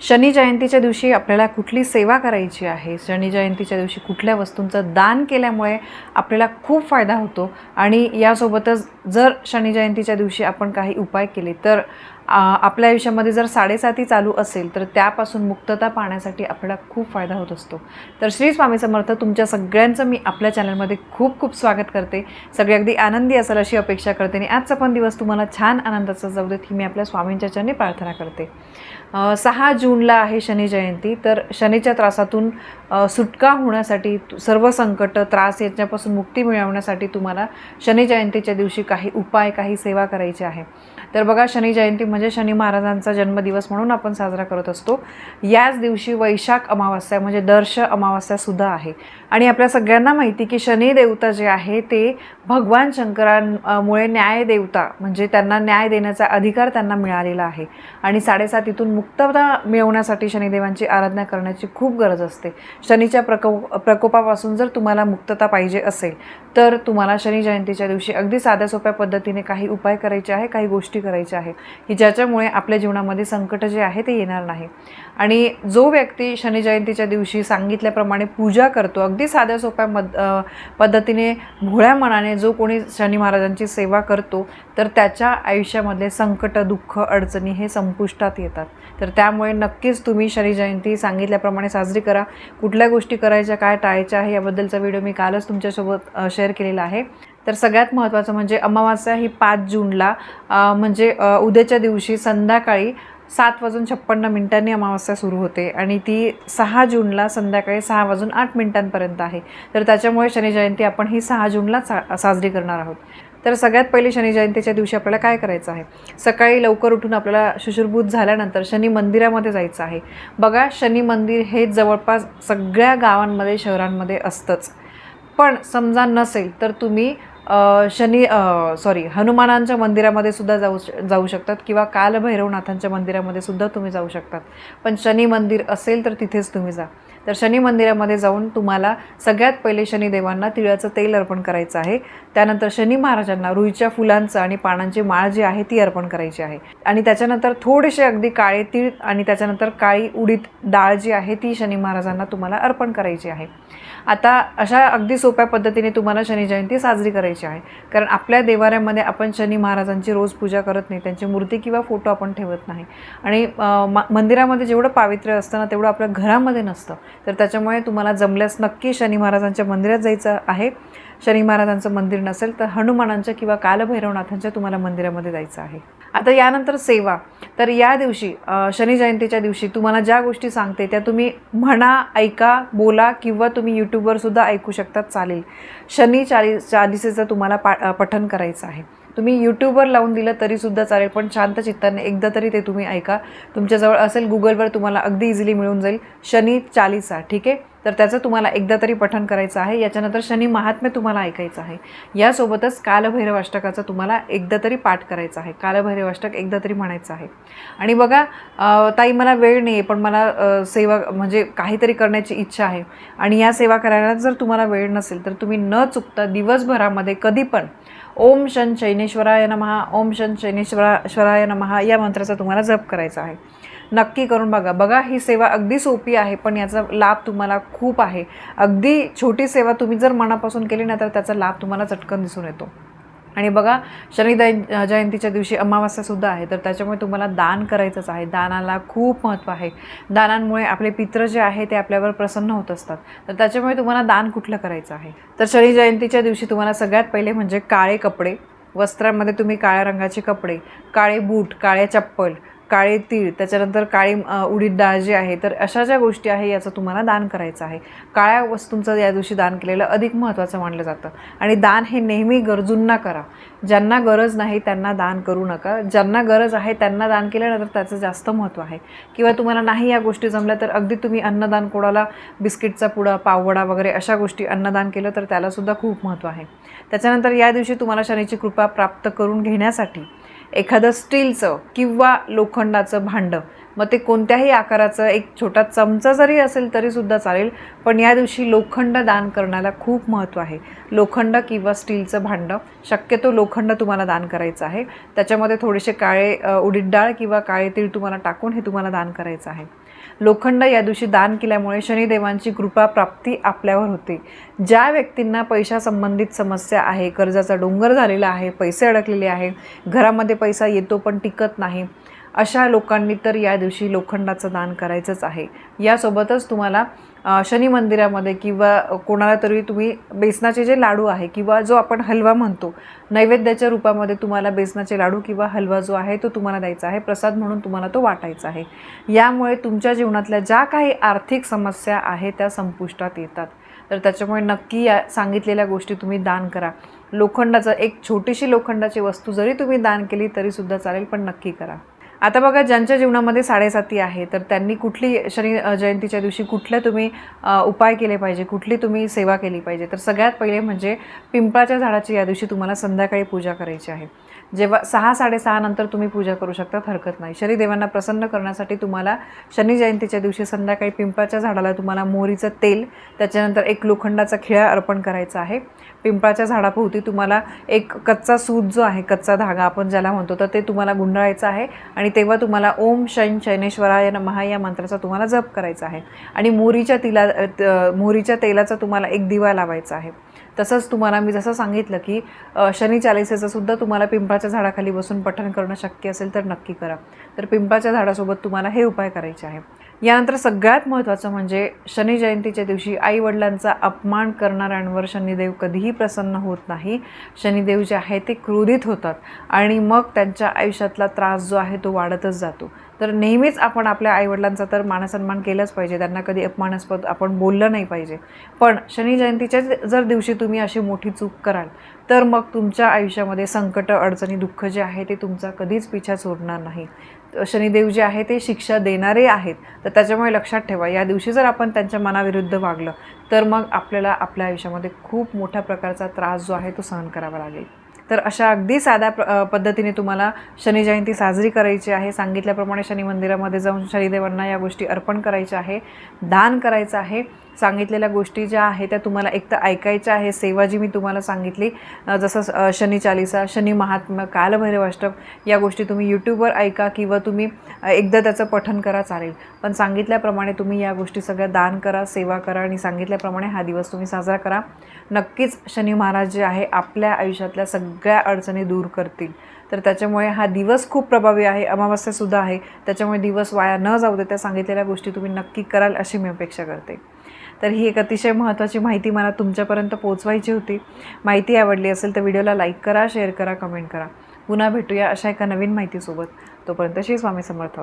शनी जयंतीच्या दिवशी आपल्याला कुठली सेवा करायची आहे? शनी जयंतीच्या दिवशी कुठल्या वस्तूंचं दान केल्यामुळे आपल्याला खूप फायदा होतो? आणि यासोबतच जर शनी जयंतीच्या दिवशी आपण काही उपाय केले तर आपल्या आयुष्यामध्ये जर साडेसाती चालू असेल तर त्यापासून मुक्तता पाहण्यासाठी आपल्याला खूप फायदा होत असतो. तर श्री स्वामी समर्थ तुमच्या सगळ्यांचं मी आपल्या चॅनलमध्ये खूप खूप स्वागत करते. सगळे अगदी आनंदी असाल अशी अपेक्षा करते आणि आजचा पण दिवस तुम्हाला छान आनंदाचा जाऊ देत ही मी आपल्या स्वामींच्या चरणी प्रार्थना करते. सहा जूनला आहे शनी जयंती तर शनीच्या त्रासातून सुटका होण्यासाठी सर्व संकट त्रास याच्यापासून मुक्ती मिळवण्यासाठी तुम्हाला शनी जयंतीच्या दिवशी काही उपाय काही सेवा करायची आहे. तर बघा शनी जयंती म्हणजे शनी महाराजांचा जन्मदिवस म्हणून आपण साजरा करत असतो. याच दिवशी वैशाख अमावस्या म्हणजे दर्श अमावस्यासुद्धा आहे. आणि आपल्या सगळ्यांना माहिती की शनी देवता जे आहे ते भगवान शंकरांमुळे न्याय देवता म्हणजे त्यांना न्याय देण्याचा अधिकार त्यांना मिळालेला आहे. आणि साडेसातीतून मुक्तता मिळवण्यासाठी शनिदेवांची आराधना करण्याची खूप गरज असते. शनीच्या प्रको प्रकोपापासून जर तुम्हाला मुक्तता पाहिजे असेल तर तुम्हाला शनी जयंतीच्या दिवशी अगदी साध्या सोप्या पद्धतीने काही उपाय करायचे आहे काही गोष्टी करायची आहे. की ज्याच्यामुळे आपल्या जीवनामध्ये संकट जे आहे ते येणार नाही. आणि जो व्यक्ती शनी जयंतीच्या दिवशी सांगितल्याप्रमाणे पूजा करतो अगदी साध्या सोप्या मद पद्धतीने भोळ्या मनाने जो कोणी शनी महाराजांची सेवा करतो तर त्याच्या आयुष्यामधले संकट दुःख अडचणी हे संपुष्टात येतात. तर त्यामुळे नक्कीच तुम्ही शनी जयंती सांगितल्याप्रमाणे साजरी करा. कुठल्या गोष्टी करायच्या काय टाळायच्या आहे याबद्दलचा व्हिडिओ मी कालच तुमच्यासोबत शेअर केलेला आहे. तर सगळ्यात महत्त्वाचं म्हणजे अमावास्या ही पाच जूनला म्हणजे उद्याच्या दिवशी संध्याकाळी सात वाजून छप्पन्न मिनिटांनी अमावस्या सुरू होते आणि ती सहा जूनला संध्याकाळी सहा वाजून आठ मिनिटांपर्यंत आहे. तर त्याच्यामुळे शनी जयंती आपण ही सहा जूनला सा साजरी करणार आहोत. तर सगळ्यात पहिले शनी जयंतीच्या दिवशी आपल्याला काय करायचं आहे? सकाळी लवकर उठून आपल्याला शुशुरभूत झाल्यानंतर शनी मंदिरामध्ये जायचं आहे. बघा शनी मंदिर हे जवळपास सगळ्या गावांमध्ये शहरांमध्ये असतंच. पण समजा नसेल तर तुम्ही शनी सॉरी हनुमानांच्या मंदिरामध्ये सुद्धा जाऊ श- जाऊ शकतात किंवा कालभैरवनाथांच्या मंदिरामध्ये सुद्धा तुम्ही जाऊ शकतात. पण शनी मंदिर असेल तर तिथेच तुम्ही जा. तर शनी मंदिरामध्ये जाऊन तुम्हाला सगळ्यात पहिले शनिदेवांना तिळाचं तेल अर्पण करायचं आहे. त्यानंतर शनी महाराजांना रुईच्या फुलांचं आणि पानांची माळ जी आहे ती अर्पण करायची आहे. आणि त्याच्यानंतर थोडेसे अगदी काळे तीळ आणि त्याच्यानंतर काळी उडीद डाळ जी आहे ती शनी महाराजांना तुम्हाला अर्पण करायची आहे. आता अशा अगदी सोप्या पद्धतीने तुम्हाला शनी जयंती साजरी करायची आहे. कारण आपल्या देवाऱ्यामध्ये आपण शनी महाराजांची रोज पूजा करत नाही त्यांची मूर्ती किंवा फोटो आपण ठेवत नाही. आणि मंदिरामध्ये जेवढं पावित्र्य असतं ना तेवढं आपल्या घरामध्ये नसतं. तर त्याच्यामुळे तुम्हाला जमल्यास नक्की शनी महाराजांच्या मंदिरात जायचं आहे. शनी महाराजांचं मंदिर नसेल तर हनुमानांच्या किंवा कालभैरवनाथांच्या तुम्हाला मंदिरामध्ये जायचं आहे. आता यानंतर सेवा. तर या दिवशी शनी जयंतीच्या दिवशी तुम्हाला ज्या गोष्टी सांगते त्या तुम्ही म्हणा ऐका बोला किंवा तुम्ही यूट्यूबवरसुद्धा ऐकू शकतात चालेल. शनी चाली चालिसेचं तुम्हाला पा पठन करायचं आहे. तुम्ही यूट्यूबवर लावून दिलं तरीसुद्धा चालेल पण शांत चित्ताने एकदा तरी ते तुम्ही ऐका. तुमच्याजवळ असेल गुगलवर तुम्हाला अगदी इझिली मिळून जाईल. शनी चालिसा ठीक आहे? तर त्याचं तुम्हाला एकदा तरी पठण करायचं आहे. याच्यानंतर शनी महात्म्य तुम्हाला ऐकायचं आहे. यासोबतच कालभैरवाष्टकाचा तुम्हाला एकदा तरी पाठ करायचा आहे. कालभैरवाष्टक एकदा तरी म्हणायचं आहे. आणि बघा ताई मला वेळ नाही आहे पण मला सेवा म्हणजे काहीतरी करण्याची इच्छा आहे. आणि या सेवा करायला जर तुम्हाला वेळ नसेल तर तुम्ही न चुकता दिवसभरामध्ये कधी पण ओम शन शैनेश्वराय नमहा ओम शन शैनेश्वरा श्वराय नमहा या मंत्राचा तुम्हाला जप करायचा आहे. नक्की करून बघा. बघा ही सेवा अगदी सोपी आहे पण याचा लाभ तुम्हाला खूप आहे. अगदी छोटी सेवा तुम्ही जर मनापासून केली ना तर त्याचा लाभ तुम्हाला चटकन दिसून येतो. आणि बघा शनिदय जयंतीच्या दिवशी अमावास्यासुद्धा आहे तर त्याच्यामुळे तुम्हाला दान करायचंच आहे. दानाला खूप महत्त्व आहे. दानांमुळे आपले पित्र जे आहे ते आपल्यावर प्रसन्न होत असतात. तर त्याच्यामुळे तुम्हाला दान कुठलं करायचं आहे? तर शनी जयंतीच्या दिवशी तुम्हाला सगळ्यात पहिले म्हणजे काळे कपडे. वस्त्रांमध्ये तुम्ही काळ्या रंगाचे कपडे काळे बूट काळे चप्पल काळे तीळ त्याच्यानंतर काळी उडीद डाळ जी आहे तर अशा ज्या गोष्टी आहे याचं तुम्हाला दान करायचं आहे. काळ्या वस्तूंचं या दिवशी दान केलेलं अधिक महत्त्वाचं मानलं जातं. आणि दान हे नेहमी गरजूंना करा. ज्यांना गरज नाही त्यांना दान करू नका. ज्यांना गरज आहे त्यांना दान केल्यानंतर त्याचं जास्त महत्त्व आहे. किंवा तुम्हाला नाही या गोष्टी जमल्या तर अगदी तुम्ही अन्नदान कोणाला बिस्किटचा पुडा पाववडा वगैरे अशा गोष्टी अन्नदान केलं तर त्यालासुद्धा खूप महत्त्व आहे. त्याच्यानंतर या दिवशी तुम्हाला शनीची कृपा प्राप्त करून घेण्यासाठी एखादं स्टीलचं किंवा लोखंडाचं भांडं मग ते कोणत्याही आकाराचं एक छोटा चमचा जरी असेल तरीसुद्धा चालेल पण या दिवशी लोखंड दान करण्याला खूप महत्त्व आहे. लोखंड किंवा स्टीलचं भांडं शक्यतो लोखंड तुम्हाला दान करायचं आहे. त्याच्यामध्ये थोडेसे काळे उडीद डाळ किंवा काळे तीळ तुम्हाला टाकून हे तुम्हाला दान करायचं आहे. लोखंड या दिवशी दान केल्यामुळे शनिदेवांची कृपा प्राप्ती आपल्यावर होते. ज्या व्यक्तींना पैशासंबंधित समस्या आहे कर्जाचा डोंगर झालेला आहे पैसे अडकलेले आहे घरामध्ये पैसा येतो पण टिकत नाही अशा लोकांनी तर या दिवशी लोखंडाचं दान करायचंच आहे. यासोबतच तुम्हाला शनी मंदिरामध्ये किंवा कोणाला तरी तुम्ही बेसनाचे जे लाडू आहे किंवा जो आपण हलवा म्हणतो नैवेद्याच्या रूपामध्ये तुम्हाला बेसनाचे लाडू किंवा हलवा जो आहे तो तुम्हाला द्यायचा आहे प्रसाद म्हणून तुम्हाला तो वाटायचा आहे. यामुळे तुमच्या जीवनातल्या ज्या काही आर्थिक समस्या आहे त्या संपुष्टात येतात. तर त्याच्यामुळे नक्की या सांगितलेल्या गोष्टी तुम्ही दान करा. लोखंडाचं एक छोटीशी लोखंडाची वस्तू जरी तुम्ही दान केली तरीसुद्धा चालेल पण नक्की करा. आता बघा ज्यांच्या जीवनामध्ये साडेसाती आहे तर त्यांनी कुठली शनी जयंतीच्या दिवशी कुठले तुम्ही उपाय केले पाहिजे कुठली तुम्ही सेवा केली पाहिजे? तर सगळ्यात पहिले म्हणजे पिंपळाच्या झाडाची या दिवशी तुम्हाला संध्याकाळी पूजा करायची आहे. जेव्हा सहा साडेसहा नंतर तुम्ही पूजा करू शकता हरकत नाही. शनिदेवांना प्रसन्न करण्यासाठी तुम्हाला शनी जयंतीच्या दिवशी संध्याकाळी पिंपळाच्या झाडाला तुम्हाला मोहरीचं तेल त्याच्यानंतर एक लोखंडाचा खिळा अर्पण करायचा आहे. पिंपळाच्या झाडाभोवती तुम्हाला एक कच्चा सूत जो आहे कच्चा धागा आपण ज्याला म्हणतो तर ते तुम्हाला गुंडाळायचं आहे आणि आणि तेव्हा तुम्हाला ओम शैन शैनेश्वराय नमहा या मंत्राचा तुम्हाला जप करायचा आहे. आणि मोहरीच्या तिला मोहरीच्या तेलाचा तुम्हाला एक दिवा लावायचा आहे. तसंच तुम्हाला मी जसं सांगितलं की शनी चालिसेचं सुद्धा तुम्हाला पिंपळाच्या झाडाखाली बसून पठण करणं शक्य असेल तर नक्की करा. तर पिंपळाच्या झाडासोबत तुम्हाला हे उपाय करायचे आहे यानंतर सगळ्यात महत्त्वाचं म्हणजे शनी जयंतीच्या दिवशी आईवडिलांचा अपमान करणाऱ्यांवर शनिदेव कधीही प्रसन्न होत नाही. शनिदेव जे आहे ते क्रोधित होतात आणि मग त्यांच्या आयुष्यातला त्रास जो आहे तो वाढतच जातो. तर नेहमीच आपण आपल्या आईवडिलांचा तर मानसन्मान केलाच पाहिजे. त्यांना कधी अपमानास्पद आपण बोललं नाही पाहिजे. पण शनी जयंतीच्या जर दिवशी तुम्ही अशी मोठी चूक कराल तर मग तुमच्या आयुष्यामध्ये संकट अडचणी दुःख जे आहे ते तुमचा कधीच पिछा सोडणार नाही. शनिदेव जे आहे ते शिक्षा देणारे आहेत. तर त्याच्यामुळे लक्षात ठेवा या दिवशी जर आपण त्यांच्या मनाविरुद्ध वागलं तर मग आपल्याला आपल्या आयुष्यामध्ये खूप मोठ्या प्रकारचा त्रास जो आहे तो सहन करावा लागेल. तर अशा अगदी साध्या प पद्धतीने तुम्हाला शनी जयंती साजरी करायची आहे. सांगितल्याप्रमाणे शनी मंदिरामध्ये जाऊन शनिदेवांना या गोष्टी अर्पण करायच्या आहे. दान करायचं आहे. सांगितलेल्या गोष्टी ज्या आहेत त्या तुम्हाला एक तर ऐकायच्या आहे. सेवा जी मी तुम्हाला सांगितली जसं शनी चालिसा शनी महात्म्य कालभैरवाष्टप या गोष्टी तुम्ही यूट्यूबवर ऐका किंवा तुम्ही एकदा त्याचं पठन करा चालेल. पण सांगितल्याप्रमाणे तुम्ही या गोष्टी सगळ्या दान करा सेवा करा आणि सांगितल्याप्रमाणे हा दिवस तुम्ही साजरा करा. नक्कीच शनी महाराज जे आहे आपल्या आयुष्यातल्या सगळ्या अडचणी दूर करतील. तर त्याच्यामुळे हा दिवस खूप प्रभावी आहे अमावस्यासुद्धा आहे. त्याच्यामुळे दिवस वाया न जाऊ देता सांगितलेल्या गोष्टी तुम्ही नक्की कराल अशी मी अपेक्षा करते. तर ही एक अतिशय महत्त्वाची माहिती मला तुमच्यापर्यंत पोहोचवायची होती. माहिती आवडली असेल तर व्हिडिओला लाईक करा शेअर करा कमेंट करा. पुन्हा भेटूया अशा एका नवीन माहितीसोबत. तोपर्यंत श्री स्वामी समर्थ.